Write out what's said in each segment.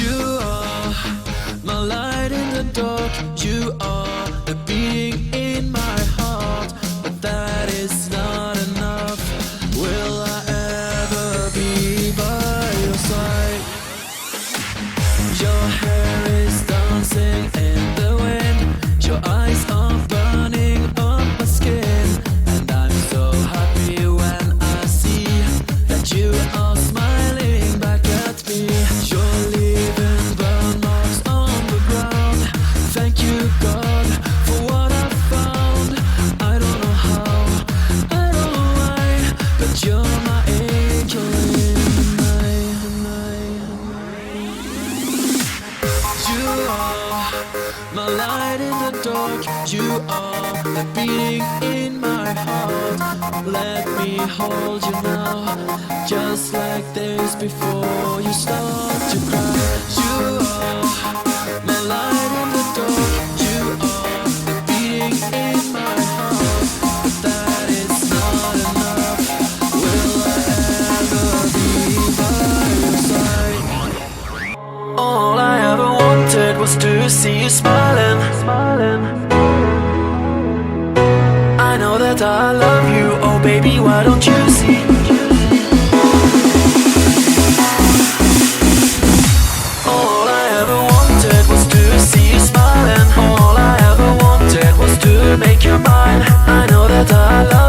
you. my light in the dark. You are the beating in my heart. Let me hold you now, just like this before you start to cry. You are my light in the dark. see you smiling. I know that I love you. Oh, baby, why don't you see? All I ever wanted was to see you smiling. All I ever wanted was to make you mine. I know that I love.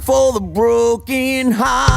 for the broken heart.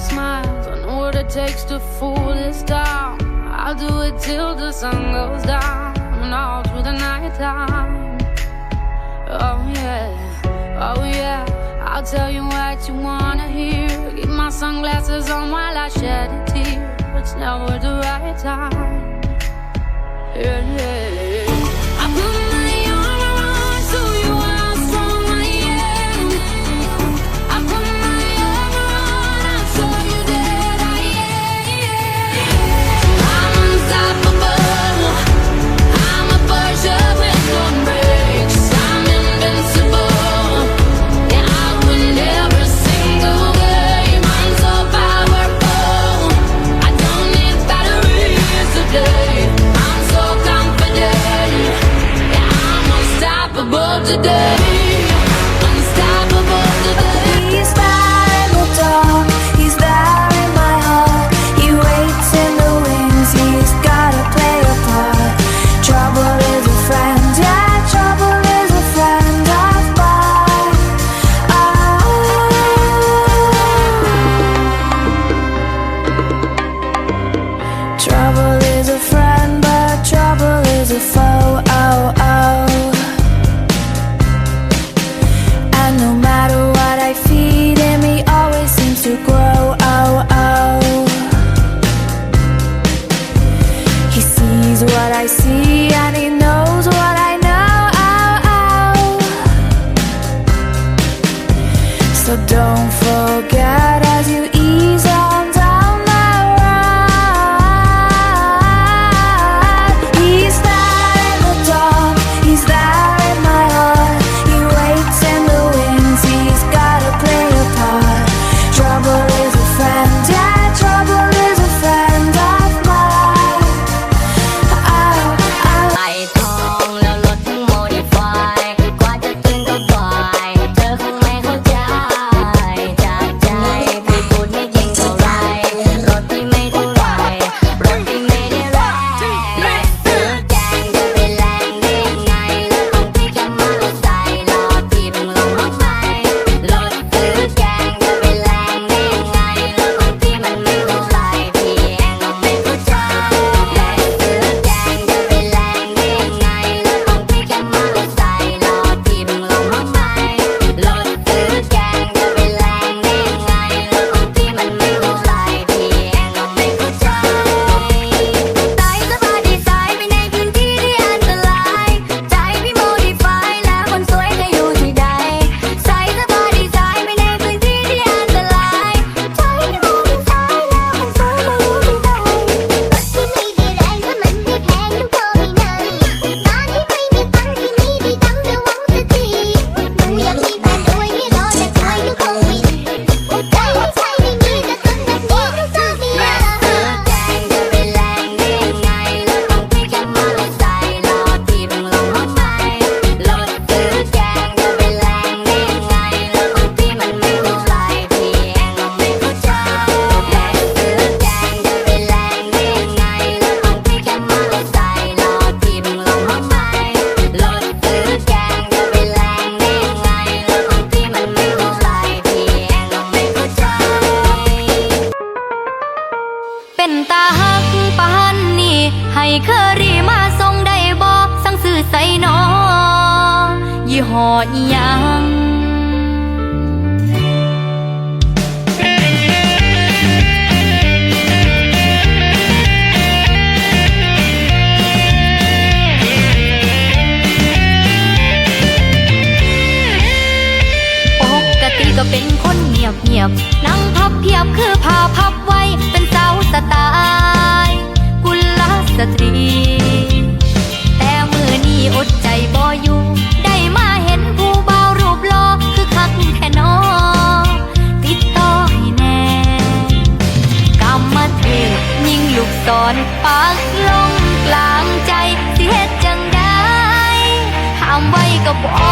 smiles. I know what it takes to fool this town. I'll do it till the sun goes down and all through the night time. Oh yeah, oh yeah. I'll tell you what you wanna hear. Keep my sunglasses on while I shed a tear. It's never the right time. I see. Oh!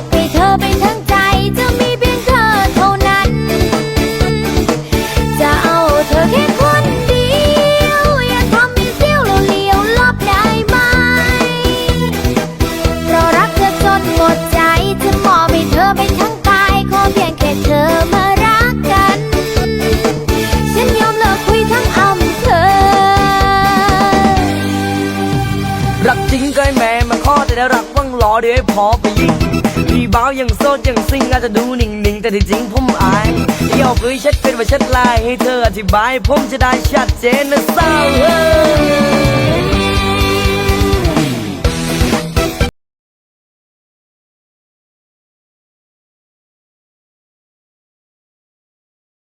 อกเธอเป็นทั้งใจ จะมีเพียงเธอเท่านั้น จะเอาเธอแค่คนเดียว อย่าทำเป็เสี้ยวเลียวลอบไดไหม เพราะรักเธอจนหมดใจ จะมอบให้เธอเป็นทั้งกาย ขอเพียงแค่เธอมารักกัน ฉันยอมเลิกคุยทั้งอำเภอ รักจริงก็ใหแม่มาขอแต่ได้รักว่างรอเดี๋ยวให้พอไปยิง บ้าอย่างโซดอย่างซิงอาจจะดูนิ่งๆ แต่ที่จริงผมอายอยากเอ่ยช็ดเป็นว่าเช็ดลายให้เธออธิบาย ผมจะได้ชัดเจนนะสาวเฮ้